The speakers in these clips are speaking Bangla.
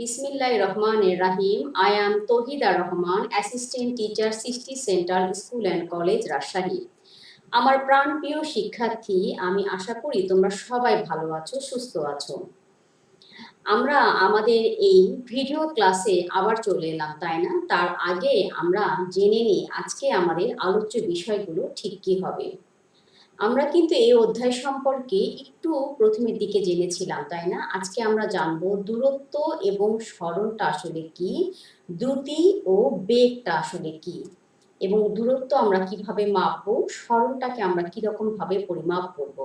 বিসমিল্লাহ রহমান রাহিম। I am Tahida Rahman assistant teacher Srishti central school and college Rajshahi. আমার প্রাণপ্রিয় শিক্ষার্থী, আমি আশা করি তোমরা সবাই ভালো আছো, সুস্থ আছো। আমরা আমাদের এই ভিডিও ক্লাসে আবার চলে এলাম, তাই না? তার আগে আমরা জেনে নিই আজকে আমাদের আলোচ্য বিষয়গুলো ঠিক কি হবে। আমরা কিন্তু এই অধ্যায় সম্পর্কে একটু প্রথমের দিকে জেনেছিলাম, তাই না? আজকে আমরা জানব দূরত্ব এবং স্মরণটা আসলে কি? দ্রুতি ও বেগটা আসলে কি? এবং দূরত্ব আমরা কীভাবে মাপবো? স্মরণটাকে আমরা কীরকম ভাবে পরিমাপ করব।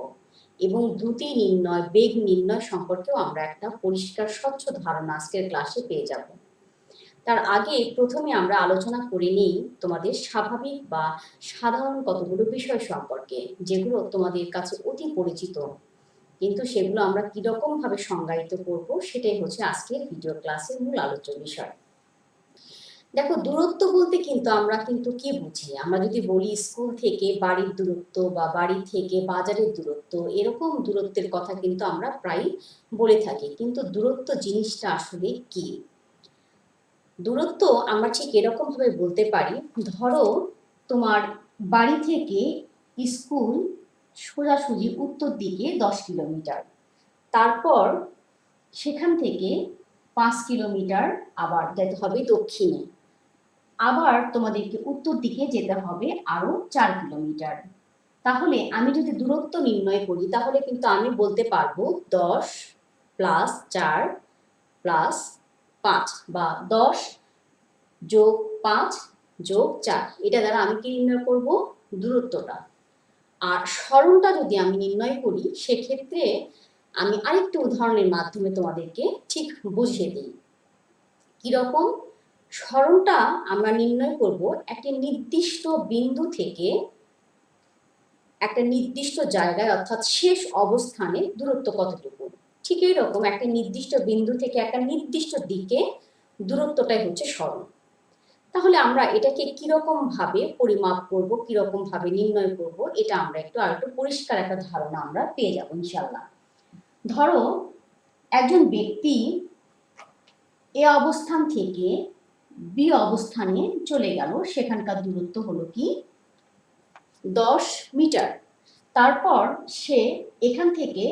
এবং দ্রুতি নির্ণয়, বেগ নির্ণয় সম্পর্কেও আমরা একটা পরিষ্কার, স্বচ্ছ ধারণা আজকের ক্লাসে পেয়ে যাব। তার আগে প্রথমে আমরা আলোচনা করে নিই তোমাদের স্বাভাবিক বা সাধারণ কতগুলো বিষয় সম্পর্কে, যেগুলো তোমাদের কাছে অতি পরিচিত। কিন্তু সেগুলো আমরা কীরকম ভাবে সংজ্ঞায়িত করব, সেটাই হচ্ছে আজকের ভিডিও ক্লাসের মূল আলোচ্য বিষয়। দেখো, দূরত্ব বলতে কিন্তু আমরা কিন্তু কি বুঝি? আমরা যদি বলি স্কুল থেকে বাড়ির দূরত্ব বা বাড়ি থেকে বাজারের দূরত্ব, এরকম দূরত্বের কথা কিন্তু আমরা প্রায় বলে থাকি। কিন্তু দূরত্ব জিনিসটা আসলে কি? দূরত্ব আমরা ঠিক এরকম ভাবে বলতে পারি। ধরো, তোমার বাড়ি থেকে স্কুল সোজাসুজি উত্তর দিকে দশ কিলোমিটার। তারপর সেখান থেকে পাঁচ কিলোমিটার আবার যেতে হবে দক্ষিণে। আবার তোমাদেরকে উত্তর দিকে যেতে হবে আরও চার কিলোমিটার। তাহলে আমি যদি দূরত্ব নির্ণয় করি, তাহলে কিন্তু আমি বলতে পারব দশ প্লাস চার প্লাস পাঁচ বা দশ যোগ পাঁচ যোগ চার। এটা দ্বারা আমি কি নির্ণয় করব? দূরত্বটা। আর স্মরণটা যদি আমি নির্ণয় করি, সেক্ষেত্রে আমি আরেকটি উদাহরণের মাধ্যমে তোমাদেরকে ঠিক বুঝিয়ে দিই। কীরকম? স্মরণটা আমরা নির্ণয় করব একটি নির্দিষ্ট বিন্দু থেকে একটা নির্দিষ্ট জায়গায়, অর্থাৎ শেষ অবস্থানে দূরত্ব কতটুকু? ঠিক রকম একটা নির্দিষ্ট বিন্দু থেকে একটা নির্দিষ্ট দিকে দূরত্বটাই হচ্ছে স্মরণ তাহলে আমরা এটাকে কীরকম ভাবে পরিমাপ করব, কীরকম ভাবে নির্ণয় করব, এটা আমরা একটু আর একটু পরিষ্কার একটা ধারণা আমরা পেয়ে যাব ইনশাল্লাহ ধরো, একজন ব্যক্তি এ অবস্থান থেকে বি অবস্থানে চলে গেল, সেখানকার দূরত্ব হলো কি? দশ মিটার। তারপর সে এখান থেকে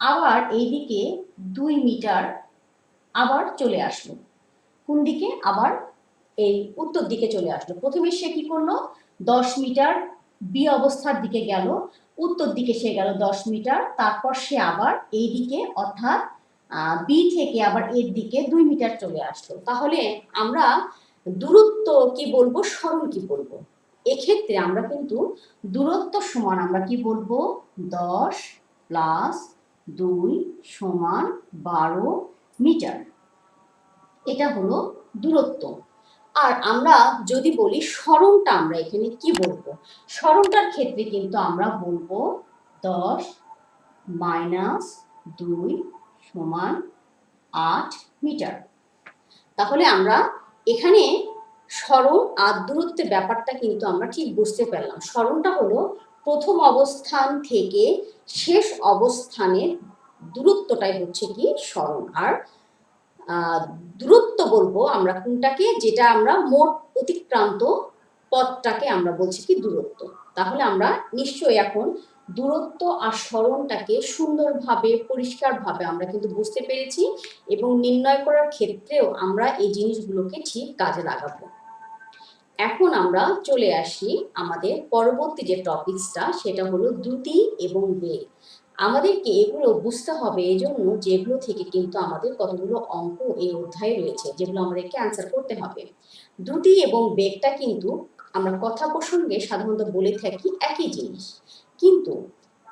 আবার এইদিকে দুই মিটার আবার চলে আসলো। কোন দিকে? আবার এই উত্তর দিকে চলে আসলো। প্রথমে সে কি করল? দশ মিটার বি অবস্থার দিকে গেল, উত্তর দিকে সে গেল দশ মিটার, তারপর সে আবার এই দিকে অর্থাৎ বি থেকে আবার এর দিকে দুই মিটার চলে আসলো। তাহলে আমরা দূরত্ব কি বলব? সরল কি বলব? এক্ষেত্রে আমরা কিন্তু দূরত্ব সমান আমরা কি বলব? দশ প্লাস দুই সমান বারো মিটার। এটা হলো দূরত্ব। আর আমরা যদি বলি স্মরণটা আমরা এখানে কি বলব? স্মরণটার ক্ষেত্রে কিন্তু আমরা বলব দশ মাইনাস দুই সমান আট মিটার। তাহলে আমরা এখানে স্মরণ আর দূরত্বের ব্যাপারটা কিন্তু আমরা ঠিক বুঝতে পারলাম। স্মরণটা হলো প্রথম অবস্থান থেকে শেষ অবস্থানের দূরত্বটাই হচ্ছে কি স্মরণ। আর দূরত্ব বলব আমরা কোনটাকে, যেটা আমরা মোট অতিক্রান্ত পথটাকে আমরা বলছি কি দূরত্ব। তাহলে আমরা নিশ্চয়ই এখন দূরত্ব আর স্মরণটাকে সুন্দরভাবে, পরিষ্কারভাবে আমরা কিন্তু বুঝতে পেরেছি এবং নির্ণয় করার ক্ষেত্রেও আমরা এই জিনিসগুলোকে ঠিক কাজে লাগাবো। এখন আমরা চলে আসি আমাদের পরবর্তী যে টপিকসটা, সেটা হলো দ্রুতি এবং বেগ আমাদেরকে এগুলো বুঝতে হবে এই জন্য যেগুলো থেকে কিন্তু আমাদের কতগুলো অঙ্ক এই অধ্যায়ে রয়েছে, যেগুলো আমাদেরকে অ্যান্সার করতে হবে। দ্রুতি এবং বেগটা কিন্তু আমরা কথা প্রসঙ্গে সাধারণত বলে থাকি একই জিনিস। কিন্তু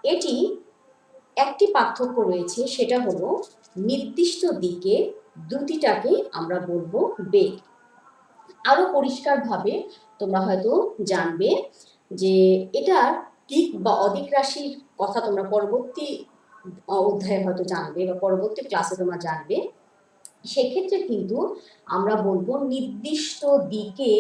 এটি একটি পার্থক্য রয়েছে, সেটা হলো নির্দিষ্ট দিকে দ্রুতিটাকে আমরা বলব বেগ। আরও পরিষ্কারভাবে তোমরা হয়তো জানবে যে এটার দিক বা অধিক রাশির কথা তোমরা পরবর্তী অধ্যায়ে হয়তো জানবে বা পরবর্তী ক্লাসে তোমরা জানবে। সেক্ষেত্রে কিন্তু আমরা বলব নির্দিষ্ট দিকে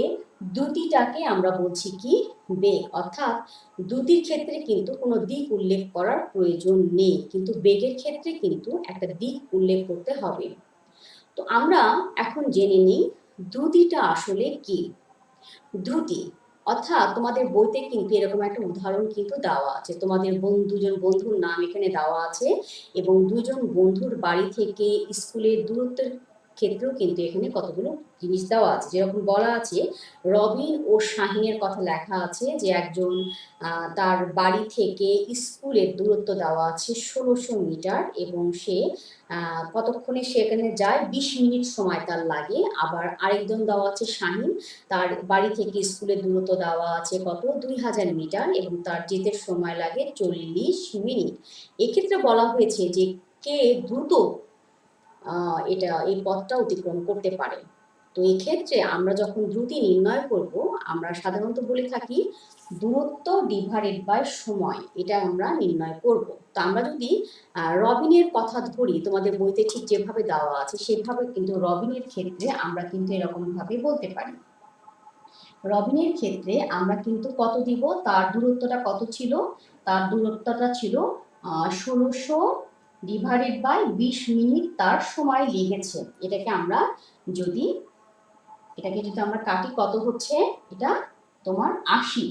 দুটিটাকে আমরা বলছি কি? বেগ। অর্থাৎ দুটির ক্ষেত্রে কিন্তু কোনো দিক উল্লেখ করার প্রয়োজন নেই। কিন্তু বেগের ক্ষেত্রে কিন্তু একটা দিক উল্লেখ করতে হবে। তো আমরা এখন জেনে নিই দ্রুতিটা আসলে কি? দ্রুতি অর্থাৎ তোমাদের বইতে কিন্তু এরকম একটা উদাহরণ কিন্তু দেওয়া আছে। তোমাদের বন্ধু, দুজন বন্ধুর নাম এখানে দেওয়া আছে এবং দুজন বন্ধুর বাড়ি থেকে স্কুলের দূরত্বের ক্ষেত্রেও কিন্তু এখানে কতগুলো জিনিস দেওয়া আছে। যেরকম বলা আছে, রবিন ও শাহিনের কথা লেখা আছে যে একজন তার বাড়ি থেকে স্কুলের দূরত্ব দেওয়া আছে ষোলোশো মিটার এবং সে কতক্ষণে সেখানে যায়? বিশ মিনিট সময় তার লাগে। আবার আরেকজন দেওয়া আছে শাহিন, তার বাড়ি থেকে স্কুলের দূরত্ব দেওয়া আছে কত? দুই হাজার মিটার এবং তার যেতে সময় লাগে চল্লিশ মিনিট। এক্ষেত্রে বলা হয়েছে যে কে দ্রুত এটা এই পথটা অতিক্রম করতে পারে। তো এই ক্ষেত্রে আমরা যখন দ্রুতি নির্ণয় করব, আমরা সাধারণত বলে থাকি দূরত্ব ডিভাইডেড বাই সময়, এটা আমরা নির্ণয় করব। তো আমরা যদি রবিনের কথা ধরি, তোমাদের বইতে ঠিক যেভাবে দেওয়া আছে, সেভাবে কিন্তু রবিনের ক্ষেত্রে আমরা কিন্তু এরকম ভাবে বলতে পারি। রবিনের ক্ষেত্রে আমরা কিন্তু কত দিব? তার দূরত্বটা কত ছিল? তার দূরত্বটা ছিল ষোলোশো ডিভাইডেড বাই বিশ মিনিট তার সময় লেগেছে। এটাকে আমরা যদি, এটাকে যদি আমরা কাটি, কত হচ্ছে? এটা তোমার আশি।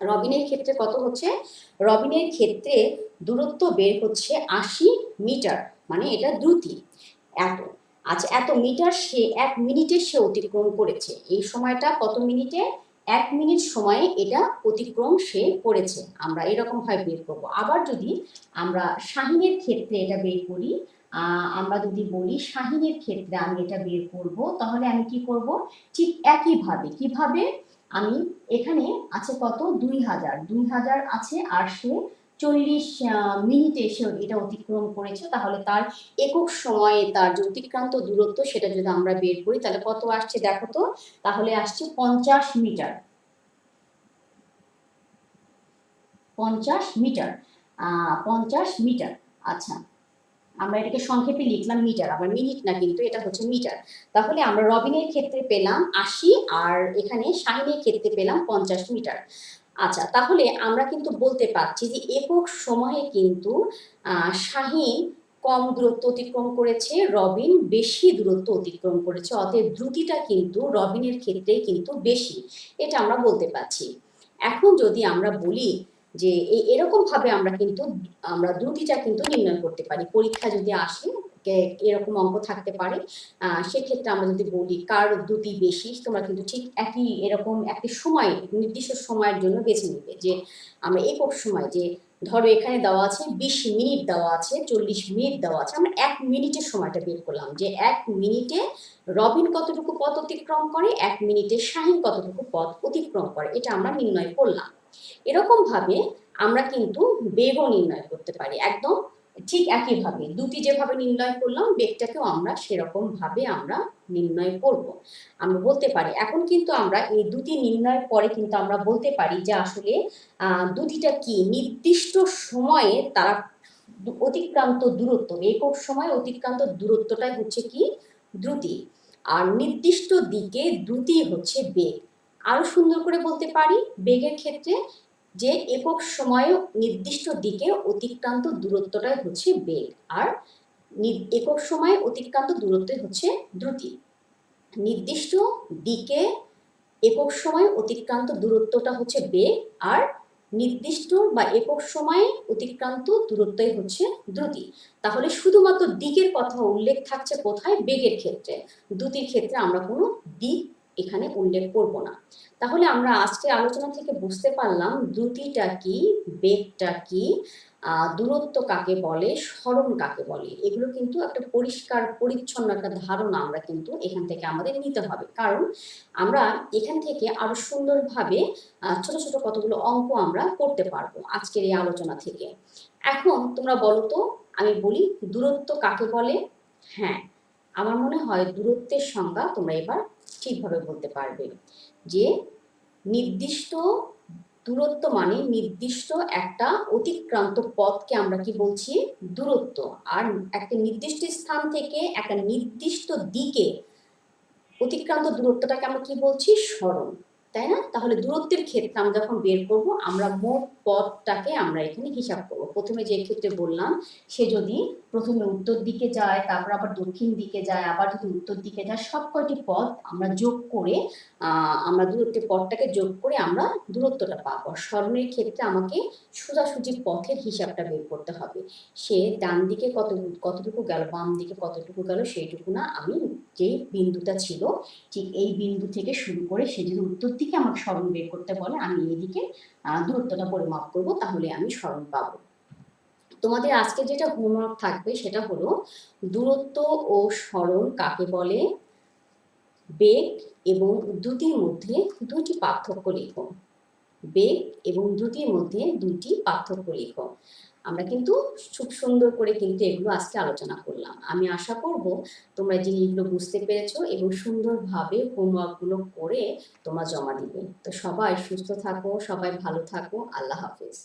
রবিনের ক্ষেত্রে কত হচ্ছে? রবিনের ক্ষেত্রে দূরত্ব বের হচ্ছে আশি মিটার মানে এটা দ্রুতি। এত আচ্ছা এত মিটার সে, এক মিনিটে সে অতিক্রম করেছে। এই সময়টা কত মিনিটে? এক মিনিট সময়ে এটা অতিক্রম সে করেছে। আমরা এরকম ভাবে বের করব। আবার যদি আমরা শাহিনের ক্ষেত্রে এটা বের করি আমরা যদি বলি শাহিনের ক্ষেত্রে আমি এটা বের করব, তাহলে আমি কি করব? ঠিক একইভাবে, কীভাবে? আমি এখানে আছে কত? দুই হাজার। দুই হাজার আছে আর সে চল্লিশ মিনিটে সে এটা অতিক্রম করেছে, তাহলে তার একক সময়ে তার যে অতিক্রান্ত দূরত্ব সেটা যদি আমরা বের করি, তাহলে কত আসছে দেখো তো? তাহলে আসছে পঞ্চাশ মিটার। পঞ্চাশ মিটার পঞ্চাশ মিটার আচ্ছা। আমরা এটাকে সংক্ষেপে লিখলাম মিটার, আবার মিনিট না কিন্তু এটা হচ্ছে মিটার। তাহলে আমরা রবিনের ক্ষেত্রে পেলাম আশি আর এখানে শাহিনের ক্ষেত্রে পেলাম পঞ্চাশ মিটার। আচ্ছা তাহলে আমরা কিন্তু বলতে পারছি যে একক সময়ে কিন্তু শাহিন কম দূরত্ব অতিক্রম করেছে, রবিন বেশি দূরত্ব অতিক্রম করেছে, অতএব দ্রুতিটা কিন্তু রবিনের ক্ষেত্রেই কিন্তু বেশি। এটা আমরা বলতে পারছি। এখন যদি আমরা বলি যে এই এরকম ভাবে আমরা কিন্তু, আমরা দ্রুতিটা কিন্তু নির্ণয় করতে পারি। পরীক্ষা যদি আসে এরকম অঙ্ক থাকতে পারে সেক্ষেত্রে আমরা যদি বলি কার দ্রুতি বেশি, তোমরা কিন্তু ঠিক একই এরকম একটি সময়, নির্দিষ্ট সময়ের জন্য বেছে নিবে। যে আমরা একক সময়, যে ধরো এখানে দেওয়া আছে বিশ মিনিট দেওয়া আছে, চল্লিশ মিনিট দেওয়া আছে, আমরা এক মিনিটের সময়টা বের করলাম। যে এক মিনিটে রবিন কতটুকু পথ অতিক্রম করে, এক মিনিটে শাহিন কতটুকু পথ অতিক্রম করে, এটা আমরা নির্ণয় করলাম। এরকম ভাবে আমরা কিন্তু বেগও নির্ণয় করতে পারি। একদম ঠিক একইভাবে দুটি যেভাবে নির্ণয় করলাম, বেগটাকেও আমরা সেরকম ভাবে আমরা নির্ণয় করব। আমরা বলতে পারি, এখন কিন্তু আমরা এই দুটি নির্ণয়ের পরে কিন্তু আমরা বলতে পারি যে আসলে দুটিটা কি? নির্দিষ্ট সময়ে তারা অতিক্রান্ত দূরত্ব, একক সময় অতিক্রান্ত দূরত্বটাই হচ্ছে কি? দ্রুতি। আর নির্দিষ্ট দিকে দ্রুতি হচ্ছে বেগ। আরও সুন্দর করে বলতে পারি, বেগের ক্ষেত্রে যে একক সময়ে নির্দিষ্ট দিকে অতিক্রান্ত দূরত্বটাই হচ্ছে বেগ আর একক সময়ে অতিক্রান্ত দূরত্বই হচ্ছে দ্রুতি। নির্দিষ্ট দিকে একক সময়ে অতিক্রান্ত দূরত্বটা হচ্ছে বেগ আর নির্দিষ্ট বা একক সময়ে অতিক্রান্ত দূরত্বই হচ্ছে দ্রুতি। তাহলে শুধুমাত্র দিকের কথা উল্লেখ থাকছে কোথায়? বেগের ক্ষেত্রে। দ্রুতির ক্ষেত্রে আমরা কোনো দিক এখানে উল্লেখ করব না। তাহলে আমরা আজকের আলোচনা থেকে বুঝতে পারলাম দ্রুতিটা কি, বেগটা কি দূরত্ব কাকে বলে স্মরণ কাকে বলে। এগুলো কিন্তু একটা পরিষ্কার, পরিচ্ছন্ন একটা ধারণা আমরা কিন্তু এখান থেকে আমাদের নিতে হবে। কারণ আমরা এখান থেকে আরও সুন্দরভাবে ছোট ছোট কতগুলো অঙ্ক আমরা করতে পারব আজকের এই আলোচনা থেকে। এখন তোমরা বলো তো, আমি বলি দূরত্ব কাকে বলে? হ্যাঁ আমার মনে হয় দূরত্বের সংজ্ঞা তোমরা এবার ঠিকভাবে বলতে পারবে যে নির্দিষ্ট দূরত্ব মানে নির্দিষ্ট একটা অতিক্রান্ত পথকে আমরা কি বলছি? দূরত্ব। আর একটা নির্দিষ্ট স্থান থেকে একটা নির্দিষ্ট দিকে অতিক্রান্ত দূরত্বটাকে আমরা কি বলছি? স্মরণ। তাই না? তাহলে দূরত্বের ক্ষেত্রে আমরা যখন বের করব, আমরা মোট পথটাকে আমরা এখানে হিসাব করব। প্রথমে যে ক্ষেত্রে বললাম, সে যদি প্রথমে উত্তর দিকে যায়, তারপর আবার দক্ষিণ দিকে যায়, আবার যদি উত্তর দিকে যায়, সব কয়টি পথ আমরা যোগ করে আমরা দূরত্বের পথটাকে যোগ করে আমরা দূরত্বটা পাবো। স্মরণের ক্ষেত্রে আমাকে সোজাসুজি পথের হিসাবটা বের করতে হবে। সে ডান দিকে কত, কতটুকু গেল, বাম দিকে কতটুকু গেল, সেইটুকু না, আমি যে বিন্দুটা ছিল, ঠিক এই বিন্দু থেকে শুরু করে সে যদি উত্তর দিকে আমাকে স্মরণ বের করতে বলে আমি এইদিকে আহ, দূরত্বটা পরিমাপ করব তাহলে আমি স্মরণ পাবো। তোমাদের আজকে যেটা হোমওয়ার্ক থাকবে সেটা হলো দূরত্ব ও স্মরণ কাকে বলে? বেগ এবং দ্রুতির মধ্যে দুটি পার্থক্য লেখো। বেগ এবং দ্রুতির মধ্যে দুটি পার্থক্য লেখো। আমরা কিন্তু খুব সুন্দর করে কিন্তু এগুলো আজকে আলোচনা করলাম। আমি আশা করব তোমরা জিনিসগুলো বুঝতে পেরেছ এবং সুন্দরভাবে হোমওয়ার্কগুলো করে তোমরা জমা দিবে। তো সবাই সুস্থ থাকো, সবাই ভালো থাকো। আল্লাহ হাফেজ।